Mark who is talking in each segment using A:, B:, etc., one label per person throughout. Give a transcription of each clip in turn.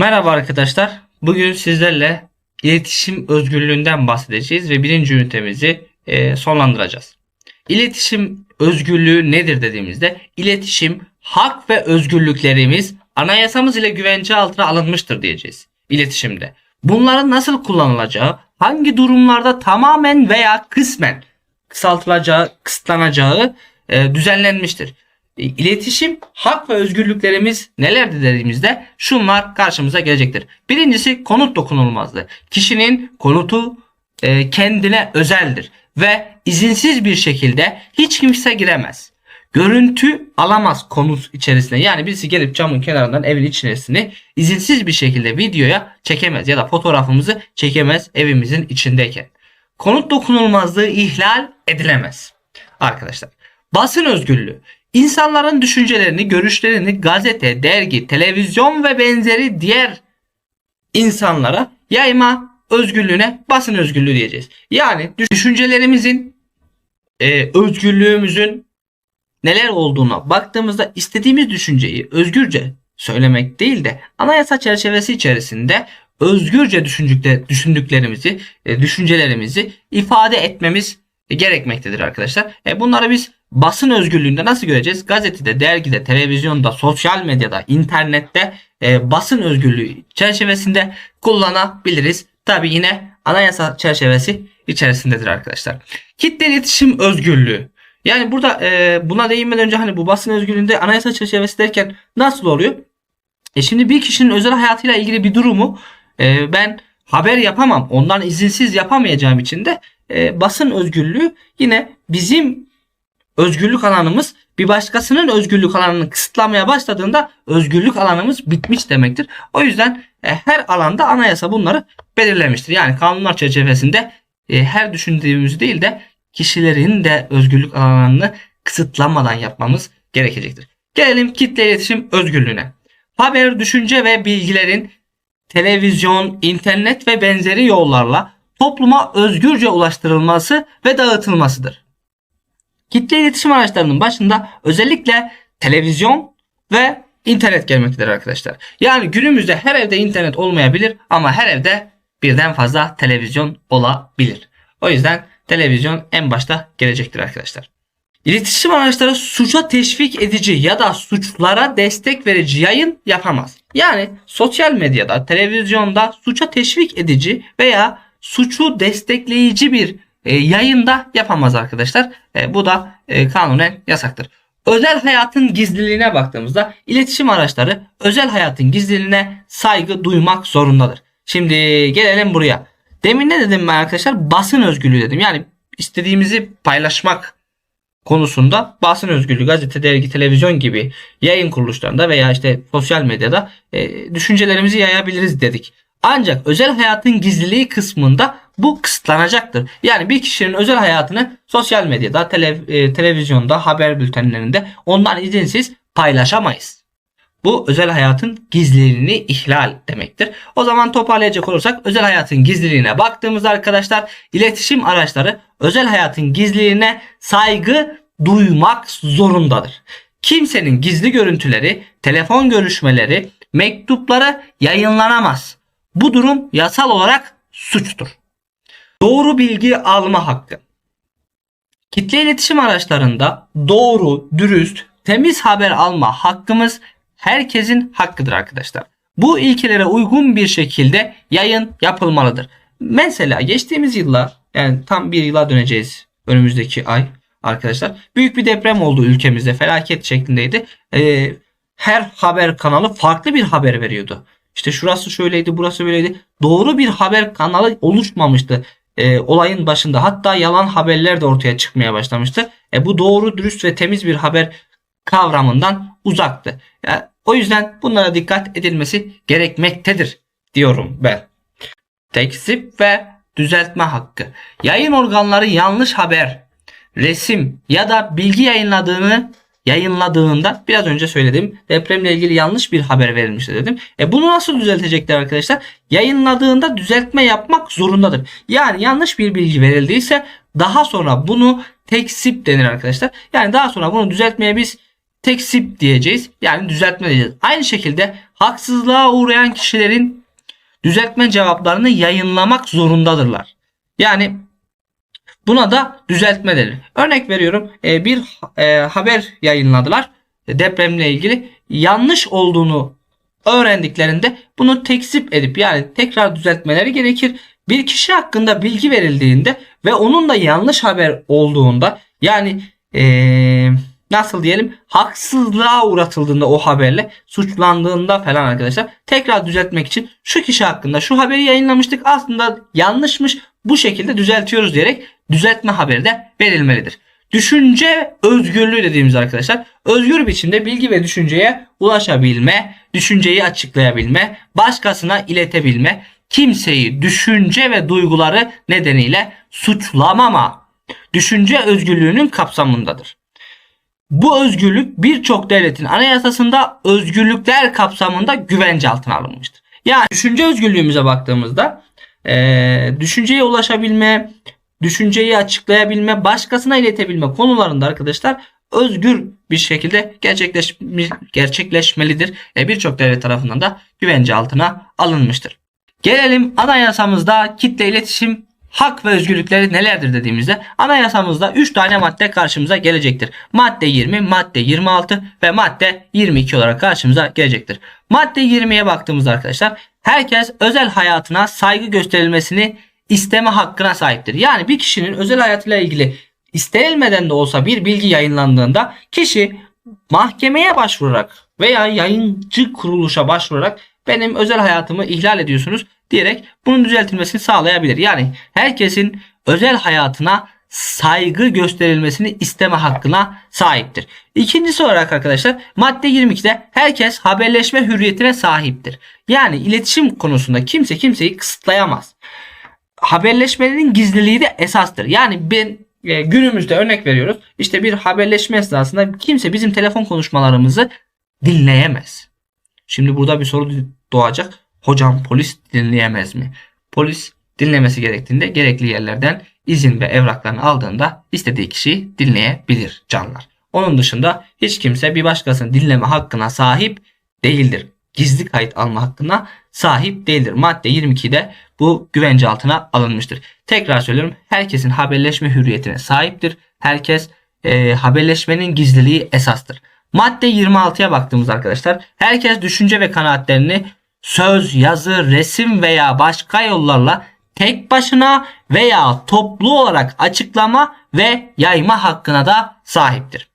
A: Merhaba arkadaşlar. Bugün sizlerle iletişim özgürlüğünden bahsedeceğiz ve birinci ünitemizi e, sonlandıracağız. İletişim özgürlüğü nedir dediğimizde iletişim hak ve özgürlüklerimiz anayasamız ile güvence altına alınmıştır diyeceğiz iletişimde. Bunların nasıl kullanılacağı, hangi durumlarda tamamen veya kısmen kısaltılacağı, kısıtlanacağı e, düzenlenmiştir. E, İletişim, hak ve özgürlüklerimiz nelerdir dediğimizde şunlar karşımıza gelecektir. Birincisi konut dokunulmazlığı. Kişinin konutu e, kendine özeldir ve izinsiz bir şekilde hiç kimse giremez. Görüntü alamaz konut içerisine. Yani birisi gelip camın kenarından evin içerisini izinsiz bir şekilde videoya çekemez ya da fotoğrafımızı çekemez evimizin içindeyken. Konut dokunulmazlığı ihlal edilemez. Arkadaşlar basın özgürlüğü İnsanların düşüncelerini, görüşlerini gazete, dergi, televizyon ve benzeri diğer insanlara yayma özgürlüğüne basın özgürlüğü diyeceğiz. Yani düşüncelerimizin, e, özgürlüğümüzün neler olduğuna baktığımızda istediğimiz düşünceyi özgürce söylemek değil de anayasa çerçevesi içerisinde özgürce düşündükle- düşündüklerimizi, e, düşüncelerimizi ifade etmemiz gerekmektedir arkadaşlar. E, bunları biz basın özgürlüğünde nasıl göreceğiz? Gazetede, dergide, televizyonda, sosyal medyada, internette e, basın özgürlüğü çerçevesinde kullanabiliriz. Tabi yine anayasa çerçevesi içerisindedir arkadaşlar. Kitle iletişim özgürlüğü. Yani burada e, buna değinmeden önce hani bu basın özgürlüğünde anayasa çerçevesi derken nasıl oluyor? E şimdi bir kişinin özel hayatıyla ilgili bir durumu e, ben haber yapamam. Ondan izinsiz yapamayacağım için de e, basın özgürlüğü yine bizim özgürlük alanımız bir başkasının özgürlük alanını kısıtlamaya başladığında özgürlük alanımız bitmiş demektir. O yüzden e, her alanda anayasa bunları belirlemiştir. Yani kanunlar çerçevesinde e, her düşündüğümüz değil de kişilerin de özgürlük alanını kısıtlamadan yapmamız gerekecektir. Gelelim kitle iletişim özgürlüğüne. Haber, düşünce ve bilgilerin televizyon, internet ve benzeri yollarla topluma özgürce ulaştırılması ve dağıtılmasıdır. Kitle iletişim araçlarının başında özellikle televizyon ve internet gelmektedir arkadaşlar. Yani günümüzde her evde internet olmayabilir ama her evde birden fazla televizyon olabilir. O yüzden televizyon en başta gelecektir arkadaşlar. İletişim araçları suça teşvik edici ya da suçlara destek verici yayın yapamaz. Yani sosyal medyada, televizyonda suça teşvik edici veya suçu destekleyici bir e, yayında yapamaz arkadaşlar. E, bu da e, kanunen yasaktır. Özel hayatın gizliliğine baktığımızda iletişim araçları özel hayatın gizliliğine saygı duymak zorundadır. Şimdi gelelim buraya. Demin ne dedim ben arkadaşlar? Basın özgürlüğü dedim. Yani istediğimizi paylaşmak konusunda basın özgürlüğü, gazete, dergi, televizyon gibi yayın kuruluşlarında veya işte sosyal medyada e, düşüncelerimizi yayabiliriz dedik. Ancak özel hayatın gizliliği kısmında bu kısıtlanacaktır. Yani bir kişinin özel hayatını sosyal medyada, tele, e, televizyonda, haber bültenlerinde ondan izinsiz paylaşamayız. Bu özel hayatın gizliliğini ihlal demektir. O zaman toparlayacak olursak özel hayatın gizliliğine baktığımızda arkadaşlar iletişim araçları özel hayatın gizliliğine saygı duymak zorundadır. Kimsenin gizli görüntüleri, telefon görüşmeleri, mektupları yayınlanamaz. Bu durum yasal olarak suçtur. Doğru bilgi alma hakkı. Kitle iletişim araçlarında doğru, dürüst, temiz haber alma hakkımız herkesin hakkıdır arkadaşlar. Bu ilkelere uygun bir şekilde yayın yapılmalıdır. Mesela geçtiğimiz yıllar yani tam bir yıla döneceğiz önümüzdeki ay arkadaşlar. Büyük bir deprem oldu ülkemizde felaket şeklindeydi. Ee, her haber kanalı farklı bir haber veriyordu. İşte şurası şöyleydi burası böyleydi. Doğru bir haber kanalı oluşmamıştı e, olayın başında. Hatta yalan haberler de ortaya çıkmaya başlamıştı. E, bu doğru dürüst ve temiz bir haber kavramından uzaktı. Yani, o yüzden bunlara dikkat edilmesi gerekmektedir diyorum ben. Tekzip ve düzeltme hakkı. Yayın organları yanlış haber, resim ya da bilgi yayınladığını yayınladığında biraz önce söyledim depremle ilgili yanlış bir haber verilmişti dedim. E bunu nasıl düzeltecekler arkadaşlar? Yayınladığında düzeltme yapmak zorundadır. Yani yanlış bir bilgi verildiyse daha sonra bunu tekzip denir arkadaşlar. Yani daha sonra bunu düzeltmeye biz teksip diyeceğiz. Yani düzeltme diyeceğiz. Aynı şekilde haksızlığa uğrayan kişilerin düzeltme cevaplarını yayınlamak zorundadırlar. Yani buna da düzeltme denir. Örnek veriyorum e, bir e, haber yayınladılar depremle ilgili yanlış olduğunu öğrendiklerinde bunu tekzip edip yani tekrar düzeltmeleri gerekir. Bir kişi hakkında bilgi verildiğinde ve onun da yanlış haber olduğunda yani ee, nasıl diyelim haksızlığa uğratıldığında o haberle suçlandığında falan arkadaşlar tekrar düzeltmek için şu kişi hakkında şu haberi yayınlamıştık aslında yanlışmış bu şekilde düzeltiyoruz diyerek düzeltme haberi de verilmelidir. Düşünce özgürlüğü dediğimiz arkadaşlar özgür biçimde bilgi ve düşünceye ulaşabilme, düşünceyi açıklayabilme, başkasına iletebilme, kimseyi düşünce ve duyguları nedeniyle suçlamama, düşünce özgürlüğünün kapsamındadır. Bu özgürlük birçok devletin anayasasında özgürlükler kapsamında güvence altına alınmıştır. Yani düşünce özgürlüğümüze baktığımızda e, düşünceye ulaşabilme, düşünceyi açıklayabilme, başkasına iletebilme konularında arkadaşlar özgür bir şekilde gerçekleş, gerçekleşmelidir. E, Birçok devlet tarafından da güvence altına alınmıştır. Gelelim anayasamızda kitle iletişim hak ve özgürlükleri nelerdir dediğimizde anayasamızda 3 tane madde karşımıza gelecektir. Madde 20, madde 26 ve madde 22 olarak karşımıza gelecektir. Madde 20'ye baktığımızda arkadaşlar herkes özel hayatına saygı gösterilmesini isteme hakkına sahiptir. Yani bir kişinin özel hayatıyla ilgili istenilmeden de olsa bir bilgi yayınlandığında kişi mahkemeye başvurarak veya yayıncı kuruluşa başvurarak benim özel hayatımı ihlal ediyorsunuz diyerek bunun düzeltilmesini sağlayabilir. Yani herkesin özel hayatına saygı gösterilmesini isteme hakkına sahiptir. İkincisi olarak arkadaşlar madde 22'de herkes haberleşme hürriyetine sahiptir. Yani iletişim konusunda kimse kimseyi kısıtlayamaz. Haberleşmenin gizliliği de esastır. Yani ben e, günümüzde örnek veriyoruz. İşte bir haberleşme esnasında kimse bizim telefon konuşmalarımızı dinleyemez. Şimdi burada bir soru doğacak. Hocam polis dinleyemez mi? Polis dinlemesi gerektiğinde gerekli yerlerden izin ve evraklarını aldığında istediği kişiyi dinleyebilir canlar. Onun dışında hiç kimse bir başkasının dinleme hakkına sahip değildir. Gizli kayıt alma hakkına sahip değildir. Madde 22'de bu güvence altına alınmıştır. Tekrar söylüyorum herkesin haberleşme hürriyetine sahiptir. Herkes e, haberleşmenin gizliliği esastır. Madde 26'ya baktığımız arkadaşlar herkes düşünce ve kanaatlerini söz, yazı, resim veya başka yollarla tek başına veya toplu olarak açıklama ve yayma hakkına da sahiptir.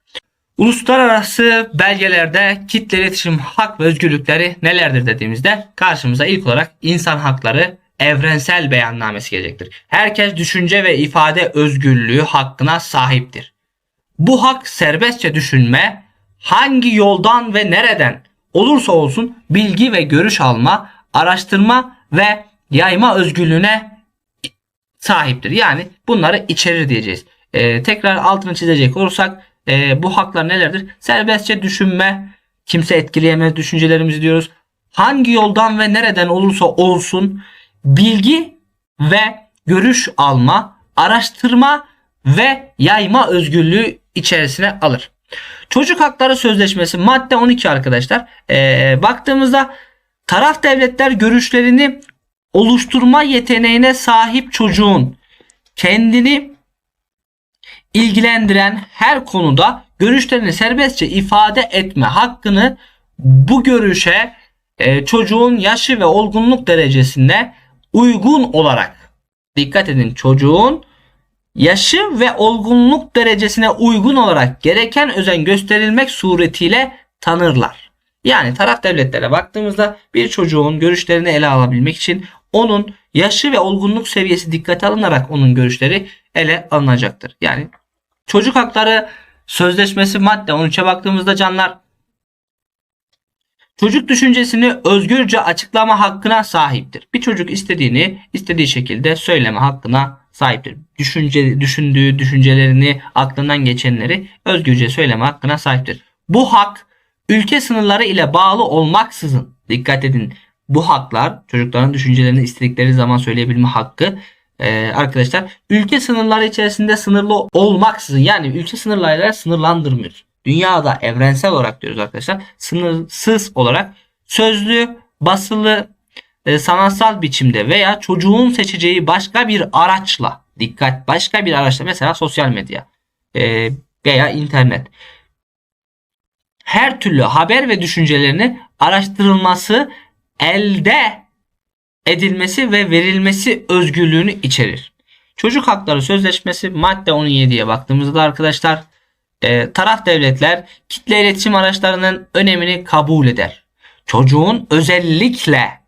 A: Uluslararası belgelerde kitle iletişim hak ve özgürlükleri nelerdir dediğimizde karşımıza ilk olarak insan hakları evrensel beyannamesi gelecektir. Herkes düşünce ve ifade özgürlüğü hakkına sahiptir. Bu hak serbestçe düşünme, hangi yoldan ve nereden olursa olsun bilgi ve görüş alma, araştırma ve yayma özgürlüğüne sahiptir. Yani bunları içerir diyeceğiz. Ee, tekrar altını çizecek olursak e, bu haklar nelerdir? Serbestçe düşünme, kimse etkileyemez düşüncelerimizi diyoruz. Hangi yoldan ve nereden olursa olsun bilgi ve görüş alma, araştırma ve yayma özgürlüğü içerisine alır. Çocuk Hakları Sözleşmesi madde 12 arkadaşlar. Ee, baktığımızda taraf devletler görüşlerini oluşturma yeteneğine sahip çocuğun kendini ilgilendiren her konuda görüşlerini serbestçe ifade etme hakkını bu görüşe e, çocuğun yaşı ve olgunluk derecesine uygun olarak dikkat edin çocuğun yaşı ve olgunluk derecesine uygun olarak gereken özen gösterilmek suretiyle tanırlar. Yani taraf devletlere baktığımızda bir çocuğun görüşlerini ele alabilmek için onun yaşı ve olgunluk seviyesi dikkate alınarak onun görüşleri ele alınacaktır. Yani çocuk hakları sözleşmesi madde 13'e baktığımızda canlar çocuk düşüncesini özgürce açıklama hakkına sahiptir. Bir çocuk istediğini istediği şekilde söyleme hakkına sahiptir. Düşünce, düşündüğü düşüncelerini aklından geçenleri özgürce söyleme hakkına sahiptir. Bu hak ülke sınırları ile bağlı olmaksızın dikkat edin bu haklar çocukların düşüncelerini istedikleri zaman söyleyebilme hakkı ee, arkadaşlar ülke sınırları içerisinde sınırlı olmaksızın yani ülke sınırlarıyla sınırlandırmıyor. dünyada evrensel olarak diyoruz arkadaşlar. Sınırsız olarak sözlü, basılı, e, sanatsal biçimde veya çocuğun seçeceği başka bir araçla dikkat başka bir araçla mesela sosyal medya e, veya internet her türlü haber ve düşüncelerini araştırılması elde edilmesi ve verilmesi özgürlüğünü içerir. Çocuk Hakları Sözleşmesi madde 17'ye baktığımızda da arkadaşlar e, taraf devletler kitle iletişim araçlarının önemini kabul eder. Çocuğun özellikle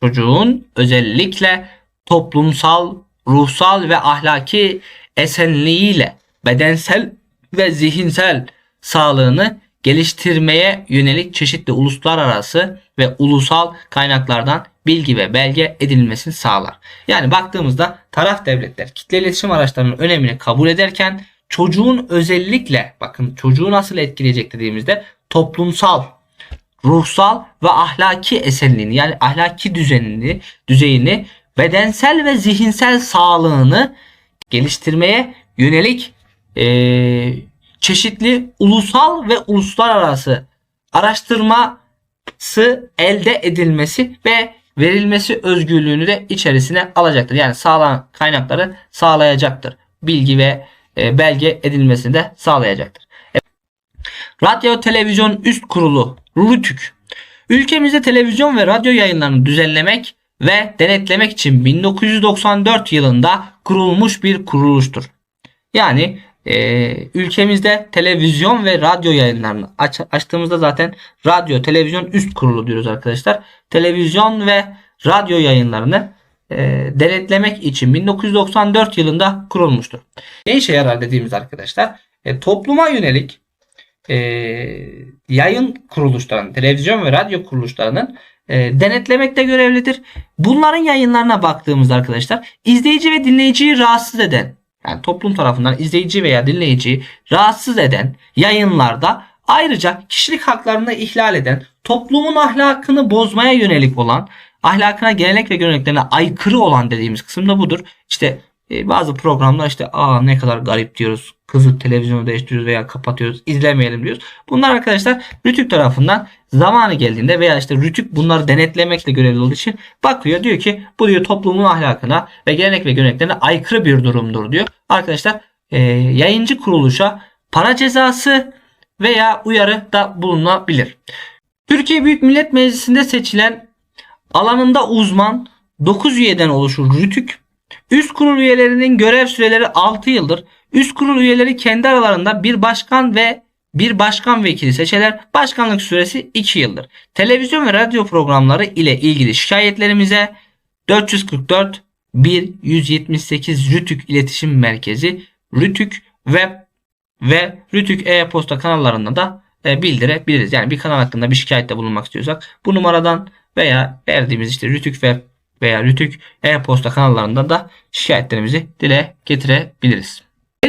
A: çocuğun özellikle toplumsal, ruhsal ve ahlaki esenliğiyle bedensel ve zihinsel sağlığını geliştirmeye yönelik çeşitli uluslararası ve ulusal kaynaklardan bilgi ve belge edinilmesini sağlar. Yani baktığımızda taraf devletler kitle iletişim araçlarının önemini kabul ederken çocuğun özellikle bakın çocuğu nasıl etkileyecek dediğimizde toplumsal, ruhsal ve ahlaki esenliğini yani ahlaki düzenini, düzeyini, bedensel ve zihinsel sağlığını geliştirmeye yönelik ee, çeşitli ulusal ve uluslararası araştırması elde edilmesi ve verilmesi özgürlüğünü de içerisine alacaktır. Yani sağlanan kaynakları sağlayacaktır. Bilgi ve e, belge edilmesini de sağlayacaktır. Evet. Radyo Televizyon Üst Kurulu RTÜK Ülkemizde televizyon ve radyo yayınlarını düzenlemek ve denetlemek için 1994 yılında kurulmuş bir kuruluştur. Yani e, ülkemizde televizyon ve radyo yayınlarını aç, açtığımızda zaten radyo televizyon üst kurulu diyoruz arkadaşlar. Televizyon ve radyo yayınlarını e, denetlemek için 1994 yılında kurulmuştur. Ne işe yarar dediğimiz arkadaşlar e, topluma yönelik e, yayın kuruluşlarının televizyon ve radyo kuruluşlarının e, denetlemekte görevlidir. Bunların yayınlarına baktığımızda arkadaşlar izleyici ve dinleyiciyi rahatsız eden yani toplum tarafından izleyici veya dinleyiciyi rahatsız eden yayınlarda ayrıca kişilik haklarını ihlal eden, toplumun ahlakını bozmaya yönelik olan, ahlakına, gelenek ve göreneklerine aykırı olan dediğimiz kısım da budur. İşte e, bazı programlar işte aa ne kadar garip diyoruz. Kızı televizyonu değiştiriyoruz veya kapatıyoruz. izlemeyelim diyoruz. Bunlar arkadaşlar Rütük tarafından zamanı geldiğinde veya işte Rütük bunları denetlemekle görevli olduğu için bakıyor diyor ki bu diyor toplumun ahlakına ve gelenek ve göreneklerine aykırı bir durumdur diyor. Arkadaşlar e, yayıncı kuruluşa para cezası veya uyarı da bulunabilir. Türkiye Büyük Millet Meclisi'nde seçilen alanında uzman 9 üyeden oluşur Rütük Üst kurul üyelerinin görev süreleri 6 yıldır. Üst kurul üyeleri kendi aralarında bir başkan ve bir başkan vekili seçerler. Başkanlık süresi 2 yıldır. Televizyon ve radyo programları ile ilgili şikayetlerimize 444 1 178 Rütük İletişim Merkezi, Rütük Web ve Rütük e-posta kanallarında da e, bildirebiliriz. Yani bir kanal hakkında bir şikayette bulunmak istiyorsak bu numaradan veya verdiğimiz işte Rütük Web veya Rütük e-posta kanallarında da şikayetlerimizi dile getirebiliriz.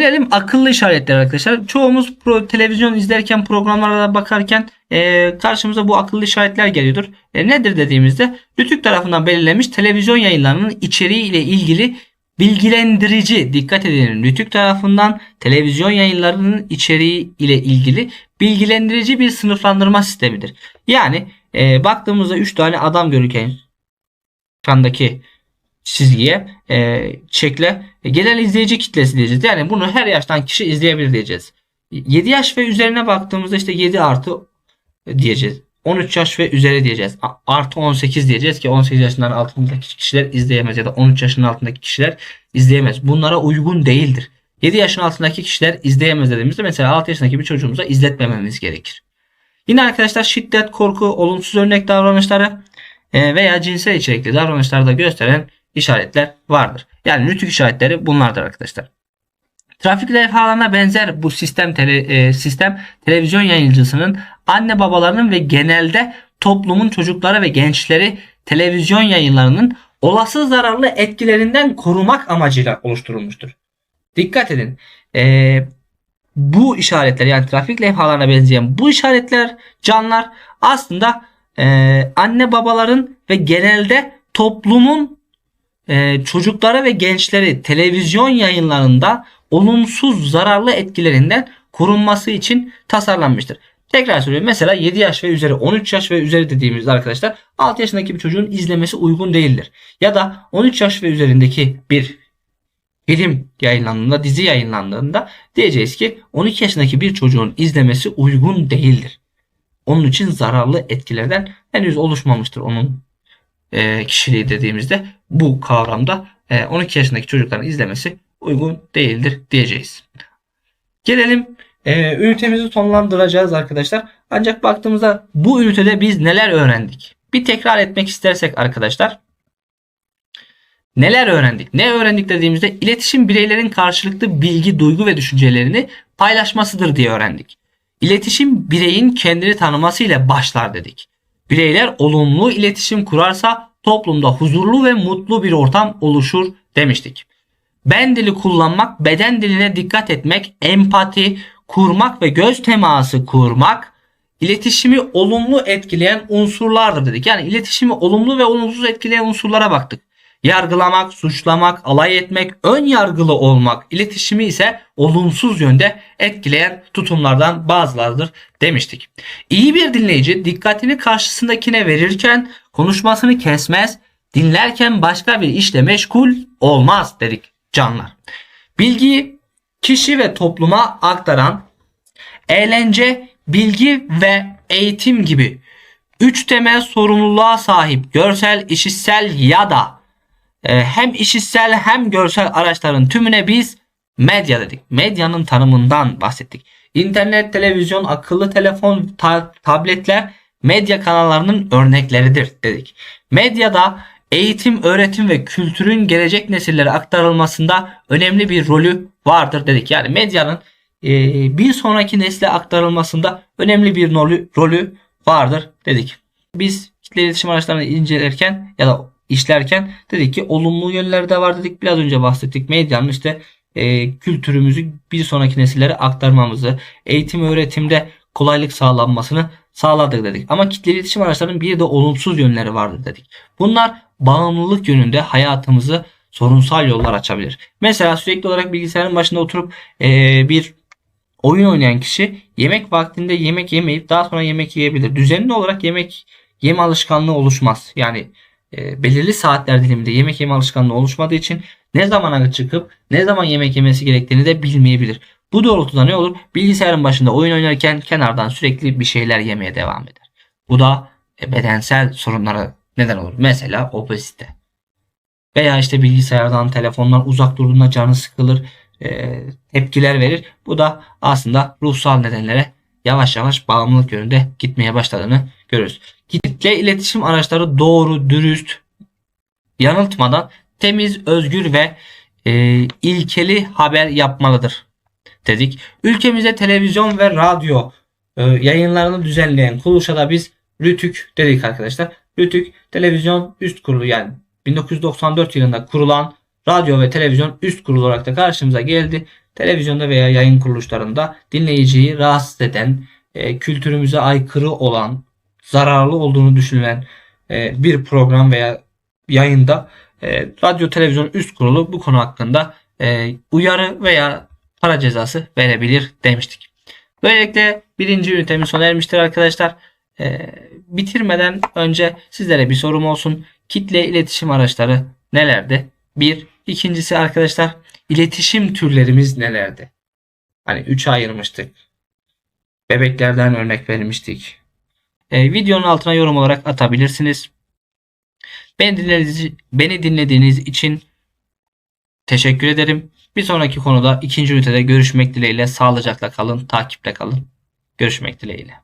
A: Gelelim akıllı işaretler arkadaşlar. Çoğumuz pro, televizyon izlerken programlara bakarken e, karşımıza bu akıllı işaretler geliyordur. E, nedir dediğimizde Rütük tarafından belirlenmiş televizyon yayınlarının içeriği ile ilgili bilgilendirici dikkat edin Rütük tarafından televizyon yayınlarının içeriği ile ilgili bilgilendirici bir sınıflandırma sistemidir. Yani e, baktığımızda 3 tane adam görürken ekrandaki çizgiye e, şekle e, genel izleyici kitlesi diyeceğiz. Yani bunu her yaştan kişi izleyebilir diyeceğiz. 7 yaş ve üzerine baktığımızda işte 7 artı diyeceğiz. 13 yaş ve üzeri diyeceğiz. Artı 18 diyeceğiz ki 18 yaşından altındaki kişiler izleyemez ya da 13 yaşının altındaki kişiler izleyemez. Bunlara uygun değildir. 7 yaşın altındaki kişiler izleyemez dediğimizde mesela 6 yaşındaki bir çocuğumuza izletmememiz gerekir. Yine arkadaşlar şiddet, korku, olumsuz örnek davranışları e, veya cinsel içerikli davranışlarda gösteren işaretler vardır. Yani nütük işaretleri bunlardır arkadaşlar. Trafik levhalarına benzer bu sistem tele, e, sistem televizyon yayıncısının anne babalarının ve genelde toplumun çocukları ve gençleri televizyon yayınlarının olası zararlı etkilerinden korumak amacıyla oluşturulmuştur. Dikkat edin. E, bu işaretler yani trafik levhalarına benzeyen bu işaretler canlar aslında e, anne babaların ve genelde toplumun e, çocuklara ve gençleri televizyon yayınlarında olumsuz zararlı etkilerinden korunması için tasarlanmıştır. Tekrar söylüyorum. Mesela 7 yaş ve üzeri, 13 yaş ve üzeri dediğimizde arkadaşlar 6 yaşındaki bir çocuğun izlemesi uygun değildir. Ya da 13 yaş ve üzerindeki bir film yayınlandığında, dizi yayınlandığında diyeceğiz ki 12 yaşındaki bir çocuğun izlemesi uygun değildir. Onun için zararlı etkilerden henüz oluşmamıştır onun e, kişiliği dediğimizde bu kavramda e, 12 yaşındaki çocukların izlemesi uygun değildir diyeceğiz. Gelelim e, ünitemizi sonlandıracağız arkadaşlar. Ancak baktığımızda bu ünitede biz neler öğrendik? Bir tekrar etmek istersek arkadaşlar. Neler öğrendik? Ne öğrendik dediğimizde iletişim bireylerin karşılıklı bilgi, duygu ve düşüncelerini paylaşmasıdır diye öğrendik. İletişim bireyin kendini tanıması ile başlar dedik. Bireyler olumlu iletişim kurarsa toplumda huzurlu ve mutlu bir ortam oluşur demiştik. Ben dili kullanmak, beden diline dikkat etmek, empati kurmak ve göz teması kurmak iletişimi olumlu etkileyen unsurlardır dedik. Yani iletişimi olumlu ve olumsuz etkileyen unsurlara baktık. Yargılamak, suçlamak, alay etmek, ön yargılı olmak, iletişimi ise olumsuz yönde etkileyen tutumlardan bazılarıdır demiştik. İyi bir dinleyici dikkatini karşısındakine verirken konuşmasını kesmez, dinlerken başka bir işle meşgul olmaz dedik canlar. Bilgiyi kişi ve topluma aktaran eğlence, bilgi ve eğitim gibi üç temel sorumluluğa sahip görsel, işitsel ya da hem işitsel hem görsel araçların tümüne biz medya dedik. Medyanın tanımından bahsettik. İnternet, televizyon, akıllı telefon, ta- tabletler medya kanallarının örnekleridir dedik. Medyada eğitim, öğretim ve kültürün gelecek nesillere aktarılmasında önemli bir rolü vardır dedik. Yani medyanın e, bir sonraki nesle aktarılmasında önemli bir rolü, rolü vardır dedik. Biz kitle iletişim araçlarını incelerken ya da işlerken dedik ki olumlu yönleri de var dedik. Biraz önce bahsettik. Medyanın işte e, kültürümüzü bir sonraki nesillere aktarmamızı, eğitim öğretimde kolaylık sağlanmasını sağladık dedik. Ama kitle iletişim araçlarının bir de olumsuz yönleri vardır dedik. Bunlar bağımlılık yönünde hayatımızı sorunsal yollar açabilir. Mesela sürekli olarak bilgisayarın başında oturup e, bir oyun oynayan kişi yemek vaktinde yemek yemeyip daha sonra yemek yiyebilir. Düzenli olarak yemek yeme alışkanlığı oluşmaz. Yani e, belirli saatler diliminde yemek yeme alışkanlığı oluşmadığı için ne zamana çıkıp ne zaman yemek yemesi gerektiğini de bilmeyebilir. Bu doğrultuda ne olur? Bilgisayarın başında oyun oynarken kenardan sürekli bir şeyler yemeye devam eder. Bu da e, bedensel sorunlara neden olur. Mesela obezite. Veya işte bilgisayardan, telefondan uzak durduğunda canı sıkılır, e, tepkiler verir. Bu da aslında ruhsal nedenlere yavaş yavaş bağımlılık yönünde gitmeye başladığını görürüz. Kitle iletişim araçları doğru, dürüst, yanıltmadan temiz, özgür ve e, ilkeli haber yapmalıdır dedik. Ülkemizde televizyon ve radyo e, yayınlarını düzenleyen kuruluşa da biz RÜTÜK dedik arkadaşlar. RÜTÜK televizyon üst kurulu yani 1994 yılında kurulan radyo ve televizyon üst kurulu olarak da karşımıza geldi. Televizyonda veya yayın kuruluşlarında dinleyiciyi rahatsız eden, e, kültürümüze aykırı olan, zararlı olduğunu düşünülen e, bir program veya yayında e, radyo televizyon üst kurulu bu konu hakkında e, uyarı veya para cezası verebilir demiştik. Böylelikle birinci ünitemiz sona ermiştir arkadaşlar. Bitirmeden önce sizlere bir sorum olsun. Kitle iletişim araçları nelerdi? Bir. ikincisi arkadaşlar iletişim türlerimiz nelerdi? Hani 3'e ayırmıştık. Bebeklerden örnek vermiştik. E, videonun altına yorum olarak atabilirsiniz. Beni dinlediğiniz, beni dinlediğiniz için teşekkür ederim. Bir sonraki konuda ikinci ünitede görüşmek dileğiyle sağlıcakla kalın, takipte kalın. Görüşmek dileğiyle.